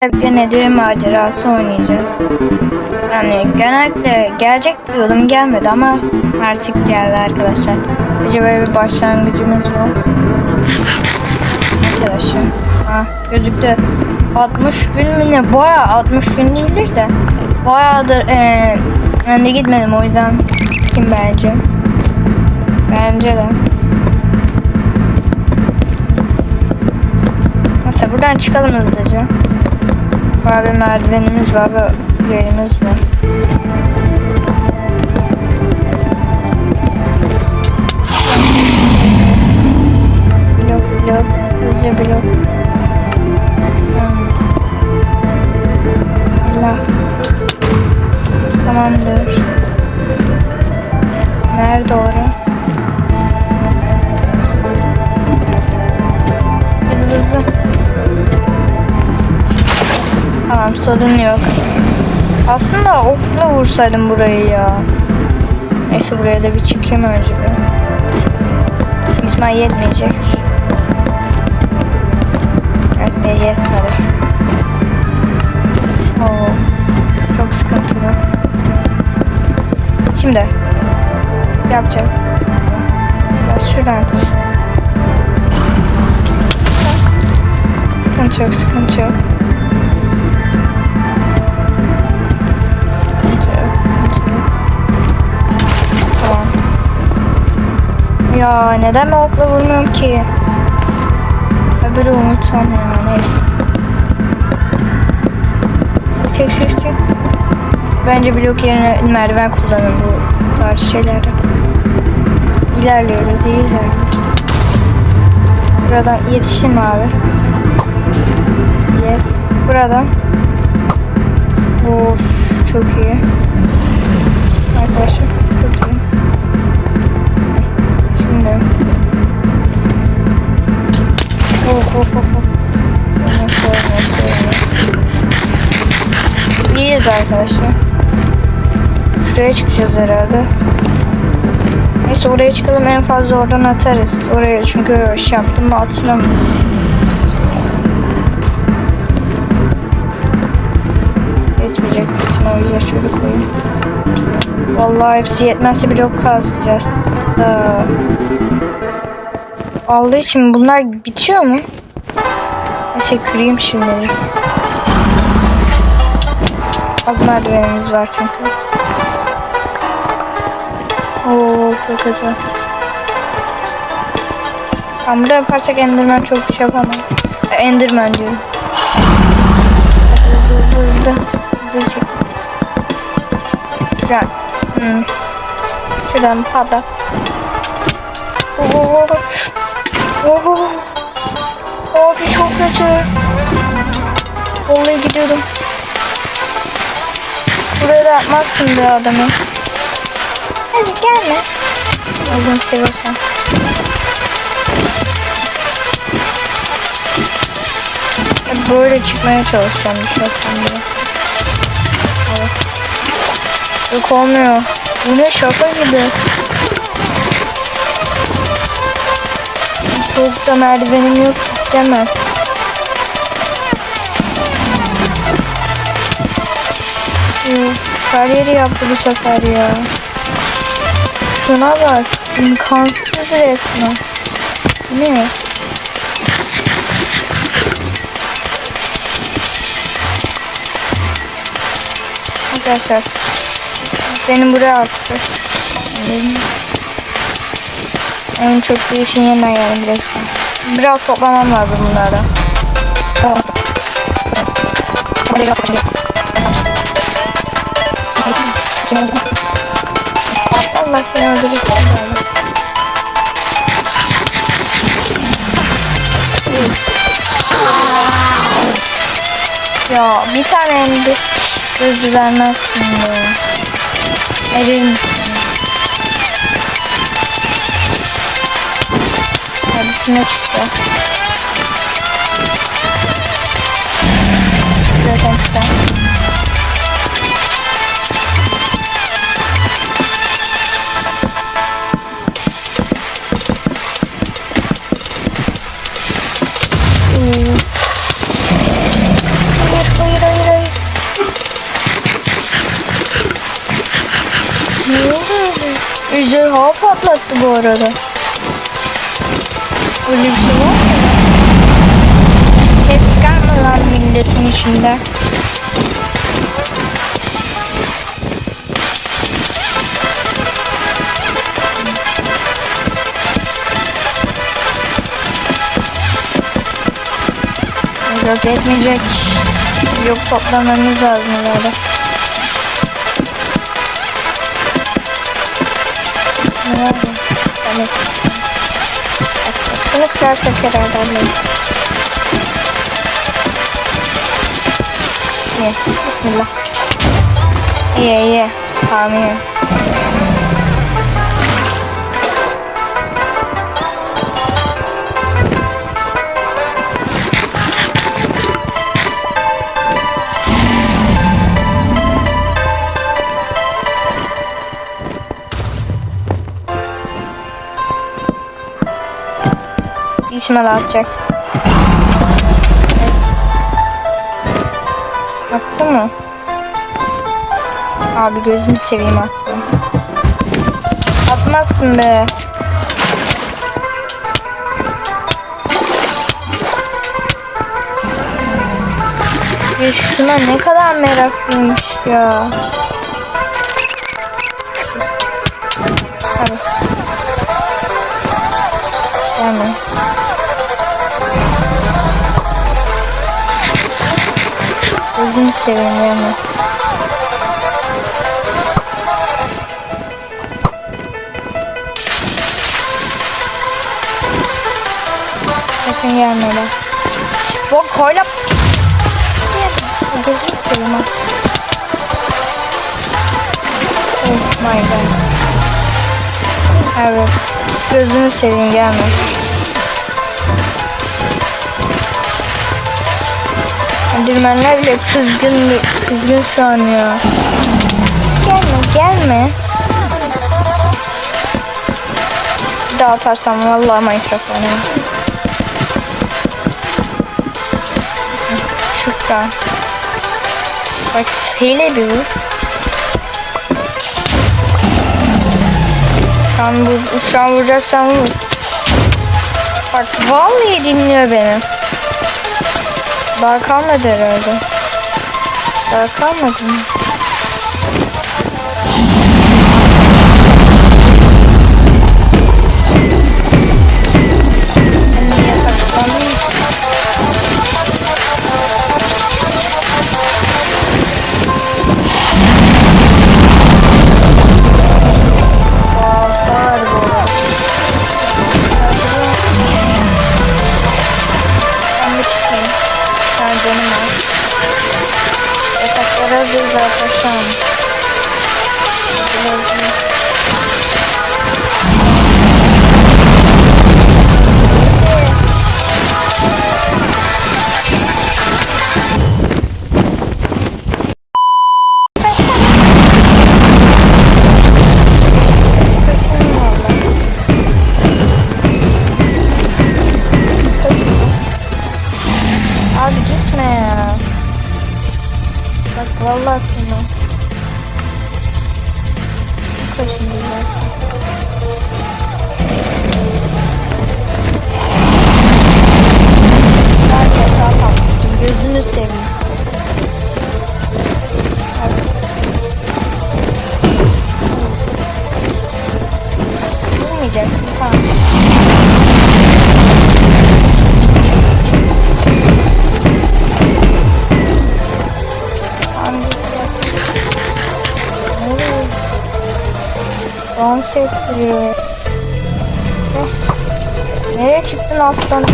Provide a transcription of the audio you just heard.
Tabii nedir macerası oynayacağız. Yani genellikle gelecek diyordum gelmedi ama artık geldi arkadaşlar. Acaba bir başlangıcımız var. Arkadaşlar. Ha gözüktü. 60 gün mü ne? Baya 60 gün değildir de. Bayağıdır eee ben de gitmedim o yüzden kim bence. Bence de. Neyse buradan çıkalım hızlıca. Bir merdivenimiz var ve yayımız var. Tamam sorun yok. Aslında okla vursaydım burayı ya. Neyse buraya da bir çıkayım önce bir. İsmail yetmeyecek. Yetmeye yetmedi. Oo, çok sıkıntılı. Şimdi yapacağız. Biraz şuradan. Sıkıntı yok, sıkıntı yok. Ya neden ben okla vurmuyorum ki? Öbürü unutsam ya neyse. Çek çek çek. Bence blok yerine merdiven kullanın bu tarz şeylerde. İlerliyoruz iyi ilerliyoruz. Buradan yetişeyim abi. Yes. Buradan. Of çok iyi. Arkadaşlar Şimdi. Of of of of. Nasıl İyiyiz arkadaşlar. Şuraya çıkacağız herhalde. Neyse oraya çıkalım en fazla oradan atarız. Oraya çünkü şey yaptım mı hatırlamıyorum. Yetmeyecek bütün o yüzden şöyle koyayım. Vallahi hepsi yetmezse blok kazacağız da. Aldığı için bunlar bitiyor mu? Neyse kırayım şimdi. Az merdivenimiz var çünkü. Oo çok kötü. Tamam burada yaparsak Enderman çok bir şey yapamam. Enderman diyorum. Hızlı hızlı hızlı. Hızlı çek. Şuradan. Hmm. Şuradan patlat. Oo. Oo. Abi çok kötü. Vallahi gidiyorum. Buraya da yapmazsın be adamı. Hadi gelme. Allah'ını seviyorsan. Böyle çıkmaya çalışacağım bir şey diye. Yok olmuyor. Bu ne şaka gibi. Çok da merdivenim yok. Gideceğim ben. Kariyeri yaptı bu sefer ya. Şuna bak. imkansız resmen. Ne? Arkadaşlar. Benim buraya attı. En çok bir işin yeniden geldim direkt. Biraz toplamam lazım bunlardan. Allah seni öldürürsün. Ya bir tane indi. Gözü vermezsin ya. Misin? Hadi şuna çıktı. Hava patlattı bu arada. Öyle bir şey var mı? Ses çıkarma lan milletin içinde. Yok etmeyecek. Yok toplamamız lazım herhalde. Ne bu? Evet. Şunu kırarsak herhalde anlayın. İyi. Bismillah. İyi iyi. Tamam İçime atacak. Attı mı? Abi gözünü seveyim atma. Atmazsın be. Ya şuna ne kadar meraklıymış ya. Hadi. Gelme. Gözünü seveyim gelme. Sakın gelme bak. Bak hala... Gözünü seveyim ha. Oh my god. Evet. Gözünü seveyim gelme. Endirmenler bile kızgın, kızgın şu an ya. Gelme, gelme. Bir daha atarsam vallahi Minecraft oynamam. Şükran. Bak hile bir vur. Şu an, bu, şu an vuracaksan vur. Bak vallahi dinliyor beni. Daha kalmadı herhalde. Daha kalmadı mı? razy zapraszam. Dans ettiriyor. Eh. Nereye çıktın aslan?